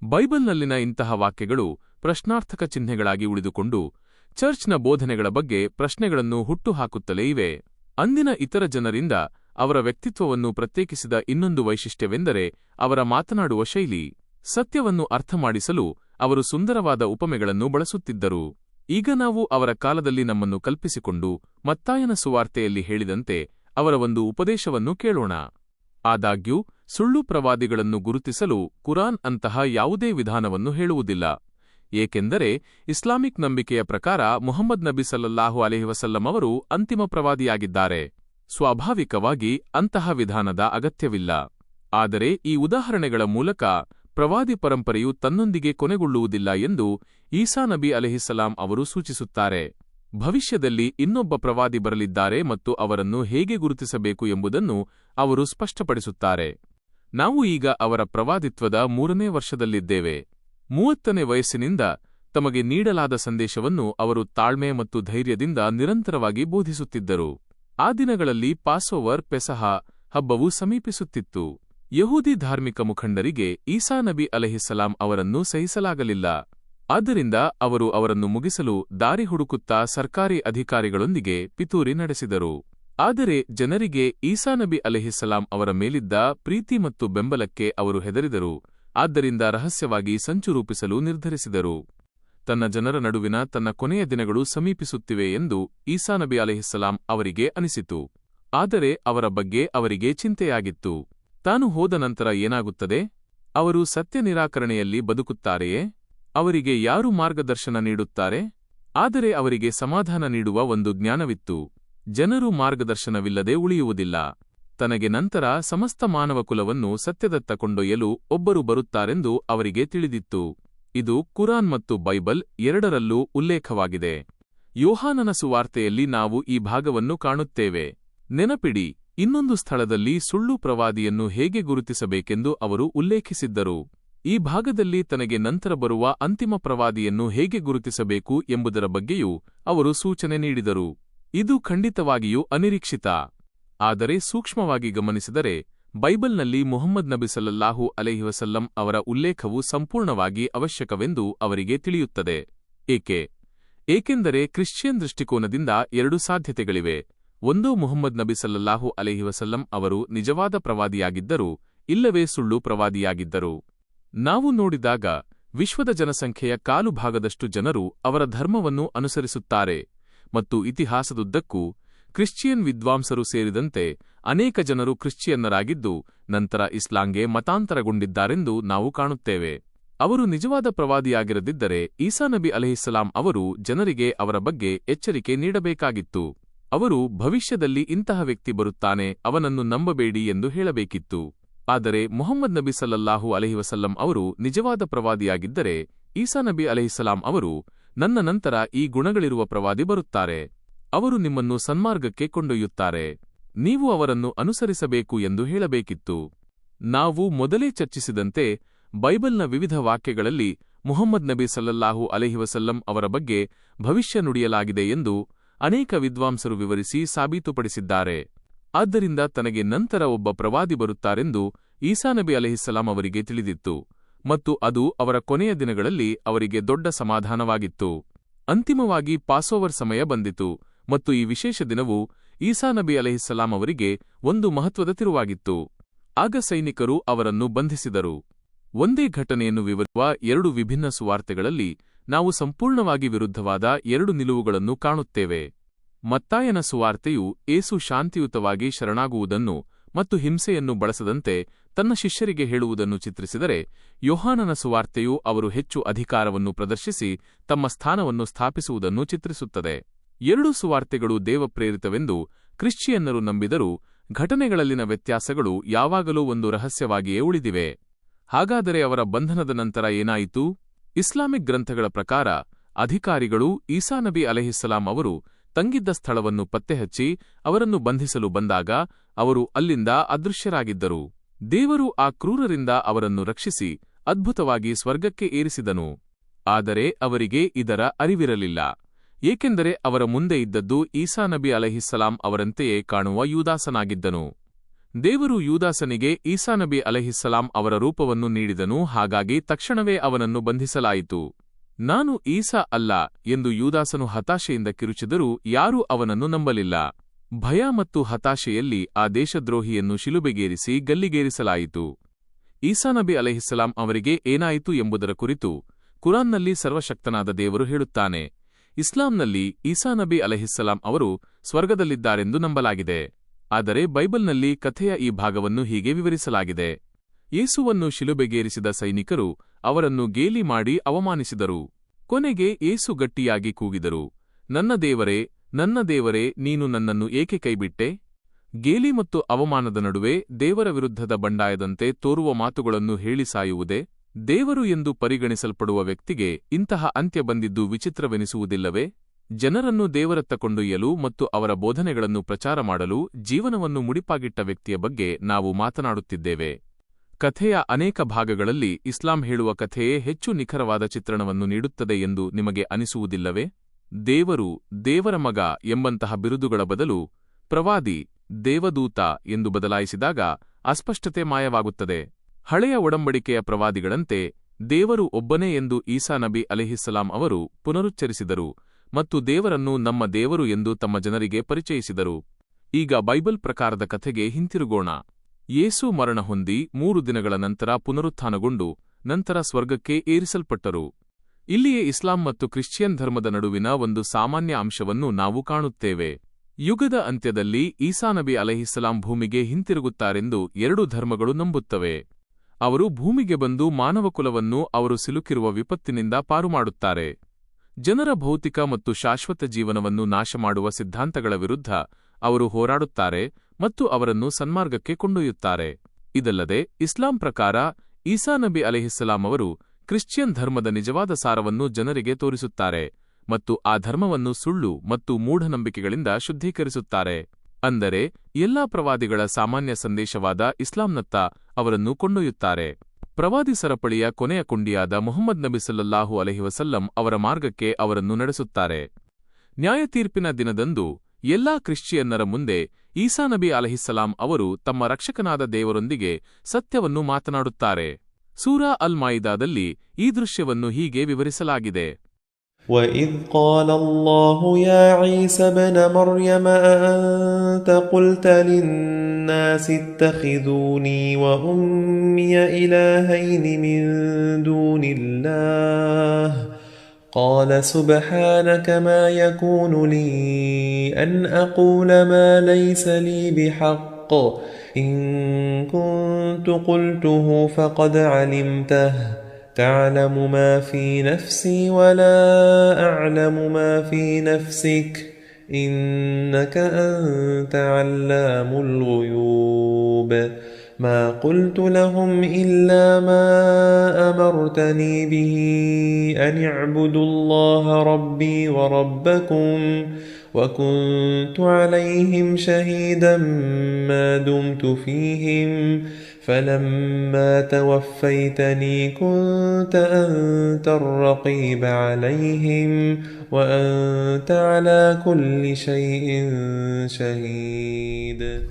ಬೈಬಲ್ನಲ್ಲಿನ ಇಂತಹ ವಾಕ್ಯಗಳು ಪ್ರಶ್ನಾರ್ಥಕ ಚಿಹ್ನೆಗಳಾಗಿ ಉಳಿದುಕೊಂಡು ಚರ್ಚ್ನ ಬೋಧನೆಗಳ ಬಗ್ಗೆ ಪ್ರಶ್ನೆಗಳನ್ನು ಹುಟ್ಟುಹಾಕುತ್ತಲೇ ಇವೆ. ಅಂದಿನ ಇತರ ಜನರಿಂದ ಅವರ ವ್ಯಕ್ತಿತ್ವವನ್ನು ಪ್ರತ್ಯೇಕಿಸಿದ ಇನ್ನೊಂದು ವೈಶಿಷ್ಟ್ಯವೆಂದರೆ ಅವರ ಮಾತನಾಡುವ ಶೈಲಿ. ಸತ್ಯವನ್ನು ಅರ್ಥಮಾಡಿಸಲು ಅವರು ಸುಂದರವಾದ ಉಪಮೆಗಳನ್ನು ಬಳಸುತ್ತಿದ್ದರು. ಈಗ ನಾವು ಅವರ ಕಾಲದಲ್ಲಿ ನಮ್ಮನ್ನು ಕಲ್ಪಿಸಿಕೊಂಡು ಮತ್ತಾಯನ ಸುವಾರ್ತೆಯಲ್ಲಿ ಹೇಳಿದಂತೆ ಅವರ ಒಂದು ಉಪದೇಶವನ್ನು ಕೇಳೋಣ. ಆದಾಗ್ಯೂ ಸುಳ್ಳು ಪ್ರವಾದಿಗಳನ್ನು ಗುರುತಿಸಲು ಕುರಾನ್ ಅಂತಹ ಯಾವುದೇ ವಿಧಾನವನ್ನು ಹೇಳುವುದಿಲ್ಲ. ಏಕೆಂದರೆ ಇಸ್ಲಾಮಿಕ್ ನಂಬಿಕೆಯ ಪ್ರಕಾರ ಮುಹಮ್ಮದ್ ನಬಿ ಸಲ್ಲಲ್ಲಾಹು ಅಲೆಹಿ ಅವರು ಅಂತಿಮ ಪ್ರವಾದಿಯಾಗಿದ್ದಾರೆ. ಸ್ವಾಭಾವಿಕವಾಗಿ ಅಂತಹ ವಿಧಾನದ ಅಗತ್ಯವಿಲ್ಲ. ಆದರೆ ಈ ಉದಾಹರಣೆಗಳ ಮೂಲಕ ಪ್ರವಾದಿ ಪರಂಪರೆಯು ತನ್ನೊಂದಿಗೆ ಕೊನೆಗೊಳ್ಳುವುದಿಲ್ಲ ಎಂದು ಈಸಾ ನಬಿ ಅಲೆಹಿಸಲಾಂ ಅವರು ಸೂಚಿಸುತ್ತಾರೆ. ಭವಿಷ್ಯದಲ್ಲಿ ಇನ್ನೊಬ್ಬ ಪ್ರವಾದಿ ಬರಲಿದ್ದಾರೆ ಮತ್ತು ಅವರನ್ನು ಹೇಗೆ ಗುರುತಿಸಬೇಕು ಎಂಬುದನ್ನು ಅವರು ಸ್ಪಷ್ಟಪಡಿಸುತ್ತಾರೆ. ನಾವು ಈಗ ಅವರ ಪ್ರವಾದಿತ್ವದ ಮೂರನೇ ವರ್ಷದಲ್ಲಿದ್ದೇವೆ. ಮೂವತ್ತನೇ ವಯಸ್ಸಿನಿಂದ ತಮಗೆ ನೀಡಲಾದ ಸಂದೇಶವನ್ನು ಅವರು ತಾಳ್ಮೆ ಮತ್ತು ಧೈರ್ಯದಿಂದ ನಿರಂತರವಾಗಿ ಬೋಧಿಸುತ್ತಿದ್ದರು. ಆ ದಿನಗಳಲ್ಲಿ ಪಾಸೋವರ್ ಪೆಸಹ ಹಬ್ಬವು ಸಮೀಪಿಸುತ್ತಿತ್ತು. ಯಹೂದಿ ಧಾರ್ಮಿಕ ಮುಖಂಡರಿಗೆ ಈಸಾ ನಬಿ ಅವರನ್ನು ಸಹಿಸಲಾಗಲಿಲ್ಲ. ಆದ್ದರಿಂದ ಅವರು ಅವರನ್ನು ಮುಗಿಸಲು ದಾರಿ ಹುಡುಕುತ್ತಾ ಸರ್ಕಾರಿ ಅಧಿಕಾರಿಗಳೊಂದಿಗೆ ಪಿತೂರಿ ನಡೆಸಿದರು. ಆದರೆ ಜನರಿಗೆ ಈಸಾ ನಬಿ ಅವರ ಮೇಲಿದ್ದ ಪ್ರೀತಿ ಮತ್ತು ಬೆಂಬಲಕ್ಕೆ ಅವರು ಹೆದರಿದರು. ಆದ್ದರಿಂದ ರಹಸ್ಯವಾಗಿ ಸಂಚು ರೂಪಿಸಲು ನಿರ್ಧರಿಸಿದರು. ತನ್ನ ಜನರ ನಡುವಿನ ತನ್ನ ಕೊನೆಯ ದಿನಗಳು ಸಮೀಪಿಸುತ್ತಿವೆ ಎಂದು ಈಸಾ ನಬಿ ಅಲೆಹಿಸಲಾಂ ಅವರಿಗೆ ಅನಿಸಿತು. ಆದರೆ ಅವರ ಬಗ್ಗೆ ಅವರಿಗೆ ಚಿಂತೆಯಾಗಿತ್ತು. ತಾನು ಹೋದ ನಂತರ ಏನಾಗುತ್ತದೆ? ಅವರು ಸತ್ಯ ನಿರಾಕರಣೆಯಲ್ಲಿ ಬದುಕುತ್ತಾರೆಯೇ? ಅವರಿಗೆ ಯಾರು ಮಾರ್ಗದರ್ಶನ ನೀಡುತ್ತಾರೆ? ಆದರೆ ಅವರಿಗೆ ಸಮಾಧಾನ ನೀಡುವ ಒಂದು ಜ್ಞಾನವಿತ್ತು. ಜನರು ಮಾರ್ಗದರ್ಶನವಿಲ್ಲದೆ ಉಳಿಯುವುದಿಲ್ಲ. ತನಗೆ ನಂತರ ಸಮಸ್ತ ಮಾನವಕುಲವನ್ನು ಸತ್ಯದತ್ತ ಕೊಂಡೊಯ್ಯಲು ಒಬ್ಬರು ಬರುತ್ತಾರೆಂದು ಅವರಿಗೆ ತಿಳಿದಿತ್ತು. ಇದು ಕುರಾನ್ ಮತ್ತು ಬೈಬಲ್ ಎರಡರಲ್ಲೂ ಉಲ್ಲೇಖವಾಗಿದೆ. ಯೋಹಾನನ ಸುವಾರ್ತೆಯಲ್ಲಿ ನಾವು ಈ ಭಾಗವನ್ನು ಕಾಣುತ್ತೇವೆ. ನೆನಪಿಡಿ, ಇನ್ನೊಂದು ಸ್ಥಳದಲ್ಲಿ ಸುಳ್ಳು ಪ್ರವಾದಿಯನ್ನು ಹೇಗೆ ಗುರುತಿಸಬೇಕೆಂದು ಅವರು ಉಲ್ಲೇಖಿಸಿದ್ದರು. ಈ ಭಾಗದಲ್ಲಿ ತನಗೆ ನಂತರ ಬರುವ ಅಂತಿಮ ಪ್ರವಾದಿಯನ್ನು ಹೇಗೆ ಗುರುತಿಸಬೇಕು ಎಂಬುದರ ಬಗ್ಗೆಯೂ ಅವರು ಸೂಚನೆ ನೀಡಿದರು. ಇದು ಖಂಡಿತವಾಗಿಯೂ ಅನಿರೀಕ್ಷಿತ. ಆದರೆ ಸೂಕ್ಷ್ಮವಾಗಿ ಗಮನಿಸಿದರೆ, ಬೈಬಲ್ನಲ್ಲಿ ಮುಹಮ್ಮದ್ ನಬಿ ಸಲ್ಲಲ್ಲಾಹು ಅಲೈಹಿ ವಸಲ್ಲಂ ಅವರ ಉಲ್ಲೇಖವು ಸಂಪೂರ್ಣವಾಗಿ ಅವಶ್ಯಕವೆಂದು ಅವರಿಗೆ ತಿಳಿಯುತ್ತದೆ. ಏಕೆ? ಏಕೆಂದರೆ ಕ್ರಿಶ್ಚಿಯನ್ ದೃಷ್ಟಿಕೋನದಿಂದ ಎರಡು ಸಾಧ್ಯತೆಗಳಿವೆ. ಒಂದೋ, ಮುಹಮ್ಮದ್ ನಬಿ ಸಲ್ಲಲ್ಲಾಹು ಅಲೈಹಿ ವಸಲ್ಲಂ ಅವರು ನಿಜವಾದ ಪ್ರವಾದಿಯಾಗಿದ್ದರು, ಇಲ್ಲವೇ ಸುಳ್ಳು ಪ್ರವಾದಿಯಾಗಿದ್ದರು. ನಾವು ನೋಡಿದಾಗ, ವಿಶ್ವದ ಜನಸಂಖ್ಯೆಯ ಕಾಲು ಭಾಗದಷ್ಟು ಜನರು ಅವರ ಧರ್ಮವನ್ನು ಅನುಸರಿಸುತ್ತಾರೆ ಮತ್ತು ಇತಿಹಾಸದುದ್ದಕ್ಕೂ ಕ್ರಿಶ್ಚಿಯನ್ ವಿದ್ವಾಂಸರು ಸೇರಿದಂತೆ ಅನೇಕ ಜನರು ಕ್ರಿಶ್ಚಿಯನ್ನರಾಗಿದ್ದು ನಂತರ ಇಸ್ಲಾಂಗೆ ಮತಾಂತರಗೊಂಡಿದ್ದಾರೆಂದು ನಾವು ಕಾಣುತ್ತೇವೆ. ಅವರು ನಿಜವಾದ ಪ್ರವಾದಿಯಾಗಿರದಿದ್ದರೆ ಈಸಾ ನಬಿ ಅಲಹಿಸಲಾಂ ಅವರು ಜನರಿಗೆ ಅವರ ಬಗ್ಗೆ ಎಚ್ಚರಿಕೆ ನೀಡಬೇಕಾಗಿತ್ತು. ಅವರು ಭವಿಷ್ಯದಲ್ಲಿ ಇಂತಹ ವ್ಯಕ್ತಿ ಬರುತ್ತಾನೆ, ಅವನನ್ನು ನಂಬಬೇಡಿ ಎಂದು ಹೇಳಬೇಕಿತ್ತು. ಆದರೆ ಮೊಹಮ್ಮದ್ ನಬಿ ಸಲ್ಲಲ್ಲಾಹು ಅಲಹಿವಸಲ್ಲಂ ಅವರು ನಿಜವಾದ ಪ್ರವಾದಿಯಾಗಿದ್ದರೆ ಈಸಾ ನಬಿ ಅವರು ನನ್ನ ನಂತರ ಈ ಗುಣಗಳಿರುವ ಪ್ರವಾದಿ ಬರುತ್ತಾರೆ. ಅವರು ನಿಮ್ಮನ್ನು ಸನ್ಮಾರ್ಗಕ್ಕೆ ಕೊಂಡೊಯ್ಯುತ್ತಾರೆ. ನೀವು ಅವರನ್ನು ಅನುಸರಿಸಬೇಕು ಎಂದು ಹೇಳಬೇಕಿತ್ತು. ನಾವು ಮೊದಲೇ ಚರ್ಚಿಸಿದಂತೆ ಬೈಬಲ್ನ ವಿವಿಧ ವಾಕ್ಯಗಳಲ್ಲಿ ಮುಹಮ್ಮದ್ ನಬಿ ಸಲ್ಲಲ್ಲಾಹು ಅಲೈಹಿ ವಸಲ್ಲಂ ಅವರ ಬಗ್ಗೆ ಭವಿಷ್ಯ ನುಡಿಯಲಾಗಿದೆ ಎಂದು ಅನೇಕ ವಿದ್ವಾಂಸರು ವಿವರಿಸಿ ಸಾಬೀತುಪಡಿಸಿದ್ದಾರೆ. ಆದ್ದರಿಂದ ತನಗೆ ನಂತರ ಒಬ್ಬ ಪ್ರವಾದಿ ಬರುತ್ತಾರೆಂದು ಈಸಾನಬಿ ಅಲಹಿಸ್ಸಲಾಂ ಅವರಿಗೆ ತಿಳಿದಿತ್ತು ಮತ್ತು ಅದು ಅವರ ಕೊನೆಯ ದಿನಗಳಲ್ಲಿ ಅವರಿಗೆ ದೊಡ್ಡ ಸಮಾಧಾನವಾಗಿತ್ತು. ಅಂತಿಮವಾಗಿ ಪಾಸೋವರ್ ಸಮಯ ಬಂದಿತು. ಮತ್ತು ಈ ವಿಶೇಷ ದಿನವು ಈಸಾ ನಬಿ ಅಲಹಿಸ್ಸಲಾಂ ಅವರಿಗೆ ಒಂದು ಮಹತ್ವದ ತಿರುವಾಗಿತ್ತು. ಆಗ ಸೈನಿಕರು ಅವರನ್ನು ಬಂಧಿಸಿದರು. ಒಂದೇ ಘಟನೆಯನ್ನು ವಿವರಿಸುವ ಎರಡು ವಿಭಿನ್ನ ಸುವಾರ್ತೆಗಳಲ್ಲಿ ನಾವು ಸಂಪೂರ್ಣವಾಗಿ ವಿರುದ್ಧವಾದ ಎರಡು ನಿಲುವುಗಳನ್ನು ಕಾಣುತ್ತೇವೆ. ಮತ್ತಾಯನ ಸುವಾರ್ತೆಯು ಏಸು ಶಾಂತಿಯುತವಾಗಿ ಶರಣಾಗುವುದನ್ನು ಮತ್ತು ಹಿಂಸೆಯನ್ನು ಬಳಸದಂತೆ ತನ್ನ ಶಿಷ್ಯರಿಗೆ ಹೇಳುವುದನ್ನು ಚಿತ್ರಿಸಿದರೆ, ಯೋಹಾನನ ಸುವಾರ್ತೆಯು ಅವರು ಹೆಚ್ಚು ಅಧಿಕಾರವನ್ನು ಪ್ರದರ್ಶಿಸಿ ತಮ್ಮ ಸ್ಥಾನವನ್ನು ಸ್ಥಾಪಿಸುವುದನ್ನು ಚಿತ್ರಿಸುತ್ತದೆ. ಎರಡೂ ಸುವಾರ್ತೆಗಳು ದೇವಪ್ರೇರಿತವೆಂದು ಕ್ರಿಶ್ಚಿಯನ್ನರು ನಂಬಿದರೂ ಘಟನೆಗಳಲ್ಲಿನ ವ್ಯತ್ಯಾಸಗಳು ಯಾವಾಗಲೂ ಒಂದು ರಹಸ್ಯವಾಗಿಯೇ ಉಳಿದಿವೆ. ಹಾಗಾದರೆ ಅವರ ಬಂಧನದ ನಂತರ ಏನಾಯಿತು? ಇಸ್ಲಾಮಿಕ್ ಗ್ರಂಥಗಳ ಪ್ರಕಾರ ಅಧಿಕಾರಿಗಳು ಈಸಾನಬಿ ಅಲೆಹಿಸ್ಸಲಾಂ ಅವರು ತಂಗಿದ್ದ ಸ್ಥಳವನ್ನು ಪತ್ತೆಹಚ್ಚಿ ಅವರನ್ನು ಬಂಧಿಸಲು ಬಂದಾಗ ಅವರು ಅಲ್ಲಿಂದ ಅದೃಶ್ಯರಾಗಿದ್ದರು. ದೇವರು ಆ ಕ್ರೂರರಿಂದ ಅವರನ್ನು ರಕ್ಷಿಸಿ ಅದ್ಭುತವಾಗಿ ಸ್ವರ್ಗಕ್ಕೆ ಏರಿಸಿದನು. ಆದರೆ ಅವರಿಗೆ ಇದರ ಅರಿವಿರಲಿಲ್ಲ. ಏಕೆಂದರೆ ಅವರ ಮುಂದೆ ಇದ್ದದ್ದು ಈಸಾನಬಿ ಅಲಹಿಸ್ಸಲಾಂ ಅವರಂತೆಯೇ ಕಾಣುವ ಯೂದಾಸನಾಗಿದ್ದನು. ದೇವರು ಯೂದಾಸನಿಗೆ ಈಸಾನಬಿ ಅಲಹಿಸ್ಸಲಾಂ ಅವರ ರೂಪವನ್ನು ನೀಡಿದನು, ಹಾಗಾಗಿ ತಕ್ಷಣವೇ ಅವನನ್ನು ಬಂಧಿಸಲಾಯಿತು. ನಾನು ಈಸಾ ಅಲ್ಲ ಎಂದು ಯೂದಾಸನು ಹತಾಶೆಯಿಂದ ಕಿರುಚಿದರೂ ಯಾರೂ ಅವನನ್ನು ನಂಬಲಿಲ್ಲ. ಭಯ ಮತ್ತು ಹತಾಶೆಯಲ್ಲಿ ಆ ದೇಶದ್ರೋಹಿಯನ್ನು ಶಿಲುಬೆಗೇರಿಸಿ ಗಲ್ಲಿಗೇರಿಸಲಾಯಿತು. ಈಸಾನಬಿ ಅಲಹಿಸ್ಸಲಾಂ ಅವರಿಗೆ ಏನಾಯಿತು ಎಂಬುದರ ಕುರಿತು ಕುರಾನ್ನಲ್ಲಿ ಸರ್ವಶಕ್ತನಾದ ದೇವರು ಹೇಳುತ್ತಾನೆ. ಇಸ್ಲಾಂನಲ್ಲಿ ಈಸಾನಬಿ ಅಲಹಿಸ್ಸಲಾಂ ಅವರು ಸ್ವರ್ಗದಲ್ಲಿದ್ದಾರೆಂದು ನಂಬಲಾಗಿದೆ. ಆದರೆ ಬೈಬಲ್ನಲ್ಲಿ ಕಥೆಯ ಈ ಭಾಗವನ್ನು ಹೀಗೆ ವಿವರಿಸಲಾಗಿದೆ. ಯೇಸುವನ್ನು ಶಿಲುಬೆಗೇರಿಸಿದ ಸೈನಿಕರು ಅವರನ್ನು ಗೇಲಿ ಮಾಡಿ ಅವಮಾನಿಸಿದರು. ಕೊನೆಗೆ ಏಸು ಗಟ್ಟಿಯಾಗಿ ಕೂಗಿದರು. ನನ್ನ ದೇವರೇ ನನ್ನ ದೇವರೇ, ನೀನು ನನ್ನನ್ನು ಏಕೆ ಕೈಬಿಟ್ಟೆ? ಗೇಲಿ ಮತ್ತು ಅವಮಾನದ ನಡುವೆ ದೇವರ ವಿರುದ್ಧದ ಬಂಡಾಯದಂತೆ ತೋರುವ ಮಾತುಗಳನ್ನು ಹೇಳಿ ಸಾಯುವುದೇ? ದೇವರು ಎಂದು ಪರಿಗಣಿಸಲ್ಪಡುವ ವ್ಯಕ್ತಿಗೆ ಇಂತಹ ಅಂತ್ಯ ಬಂದಿದ್ದು ವಿಚಿತ್ರವೆನಿಸುವುದಿಲ್ಲವೇ? ಜನರನ್ನು ದೇವರತ್ತ ಕೊಂಡೊಯ್ಯಲು ಮತ್ತು ಅವರ ಬೋಧನೆಗಳನ್ನು ಪ್ರಚಾರ ಮಾಡಲು ಜೀವನವನ್ನು ಮುಡಿಪಾಗಿಟ್ಟ ವ್ಯಕ್ತಿಯ ಬಗ್ಗೆ ನಾವು ಮಾತನಾಡುತ್ತಿದ್ದೇವೆ. ಕಥೆಯ ಅನೇಕ ಭಾಗಗಳಲ್ಲಿ ಇಸ್ಲಾಂ ಹೇಳುವ ಕಥೆಯೇ ಹೆಚ್ಚು ನಿಖರವಾದ ಚಿತ್ರಣವನ್ನು ನೀಡುತ್ತದೆ ಎಂದು ನಿಮಗೆ ಅನಿಸುವುದಿಲ್ಲವೇ? ದೇವರು, ದೇವರ ಮಗ ಎಂಬಂತಹ ಬಿರುದುಗಳ ಬದಲು ಪ್ರವಾದಿ, ದೇವದೂತ ಎಂದು ಬದಲಾಯಿಸಿದಾಗ ಅಸ್ಪಷ್ಟತೆ ಮಾಯವಾಗುತ್ತದೆ. ಹಳೆಯ ಒಡಂಬಡಿಕೆಯ ಪ್ರವಾದಿಗಳಂತೆ ದೇವರು ಒಬ್ಬನೇ ಎಂದು ಈಸಾ ನಬಿ ಅಲಿಹಿಸ್ಸಲಾಂ ಅವರು ಪುನರುಚ್ಚರಿಸಿದರು ಮತ್ತು ದೇವರನ್ನು ನಮ್ಮ ದೇವರು ಎಂದು ತಮ್ಮ ಜನರಿಗೆ ಪರಿಚಯಿಸಿದರು. ಈಗ ಬೈಬಲ್ ಪ್ರಕಾರದ ಕಥೆಗೆ ಹಿಂತಿರುಗೋಣ. ಯೇಸು ಮರಣ ಹೊಂದಿ ಮೂರು ದಿನಗಳ ನಂತರ ಪುನರುತ್ಥಾನಗೊಂಡು ನಂತರ ಸ್ವರ್ಗಕ್ಕೆ ಏರಿಸಲ್ಪಟ್ಟರು. ಇಲ್ಲಿಯೇ ಇಸ್ಲಾಂ ಮತ್ತು ಕ್ರಿಶ್ಚಿಯನ್ ಧರ್ಮದ ನಡುವಿನ ಒಂದು ಸಾಮಾನ್ಯ ಅಂಶವನ್ನು ನಾವು ಕಾಣುತ್ತೇವೆ. ಯುಗದ ಅಂತ್ಯದಲ್ಲಿ ಈಸಾನಬಿ ಅಲಹಿಸ್ಲಾಂ ಭೂಮಿಗೆ ಹಿಂತಿರುಗುತ್ತಾರೆಂದು ಎರಡು ಧರ್ಮಗಳು ನಂಬುತ್ತವೆ. ಅವರು ಭೂಮಿಗೆ ಬಂದು ಮಾನವಕುಲವನ್ನು ಅವರು ಸಿಲುಕಿರುವ ವಿಪತ್ತಿನಿಂದ ಪಾರುಮಾಡುತ್ತಾರೆ. ಜನರ ಭೌತಿಕ ಮತ್ತು ಶಾಶ್ವತ ಜೀವನವನ್ನು ನಾಶಮಾಡುವ ಸಿದ್ಧಾಂತಗಳ ವಿರುದ್ಧ ಅವರು ಹೋರಾಡುತ್ತಾರೆ ಮತ್ತು ಅವರನ್ನು ಸನ್ಮಾರ್ಗಕ್ಕೆ ಕೊಂಡೊಯ್ಯುತ್ತಾರೆ. ಇದಲ್ಲದೆ, ಇಸ್ಲಾಂ ಪ್ರಕಾರ ಈಸಾ ನಬಿ ಅಲೆಹಿಸ್ಸಲಾಂ ಅವರು ಕ್ರಿಶ್ಚಿಯನ್ ಧರ್ಮದ ನಿಜವಾದ ಸಾರವನ್ನು ಜನರಿಗೆ ತೋರಿಸುತ್ತಾರೆ ಮತ್ತು ಆ ಧರ್ಮವನ್ನು ಸುಳ್ಳು ಮತ್ತು ಮೂಢನಂಬಿಕೆಗಳಿಂದ ಶುದ್ಧೀಕರಿಸುತ್ತಾರೆ. ಅಂದರೆ, ಎಲ್ಲಾ ಪ್ರವಾದಿಗಳ ಸಾಮಾನ್ಯ ಸಂದೇಶವಾದ ಇಸ್ಲಾಂನತ್ತ ಅವರನ್ನು ಕೊಂಡೊಯ್ಯುತ್ತಾರೆ. ಪ್ರವಾದಿ ಸರಪಳಿಯ ಕೊನೆಯ ಕುಂಡಿಯಾದ ಮೊಹಮ್ಮದ್ ನಬಿ ಸಲ್ಲಲ್ಲಾಹು ಅಲಹಿ ವಸಲ್ಲಂ ಅವರ ಮಾರ್ಗಕ್ಕೆ ಅವರನ್ನು ನಡೆಸುತ್ತಾರೆ. ನ್ಯಾಯತೀರ್ಪಿನ ದಿನದಂದು ಎಲ್ಲಾ ಕ್ರಿಶ್ಚಿಯನ್ನರ ಮುಂದೆ ಈಸಾ ನಬಿ ಅಲಹಿಸ್ಸಲಾಂ ಅವರು ತಮ್ಮ ರಕ್ಷಕನಾದ ದೇವರೊಂದಿಗೆ ಸತ್ಯವನ್ನು ಮಾತನಾಡುತ್ತಾರೆ. ಸೂರಾ ಅಲ್ ಮಾಯಿದಾದಲ್ಲಿ ಈ ದೃಶ್ಯವನ್ನು ಹೀಗೆ ವಿವರಿಸಲಾಗಿದೆ. وإذ قال الله يا عيسى ابن مريم أأنت قلت للناس اتخذوني وأمي إلهين من دون الله قال سبحانك ما يكون لي أن أقول ما ليس لي بحق إن كنت قلته فقد علمته تعلم ما في نفسي ولا أعلم ما في نفسك. إنك أنت علام الغيوب. ما قلت لهم إلا ما أمرتني به أن اعبدوا الله ربي وربكم وكنت عليهم شهيدا ما دمت فيهم. فلما توفيتني كنت أنت الرقيب عليهم وأنت على كل شيء شهيد.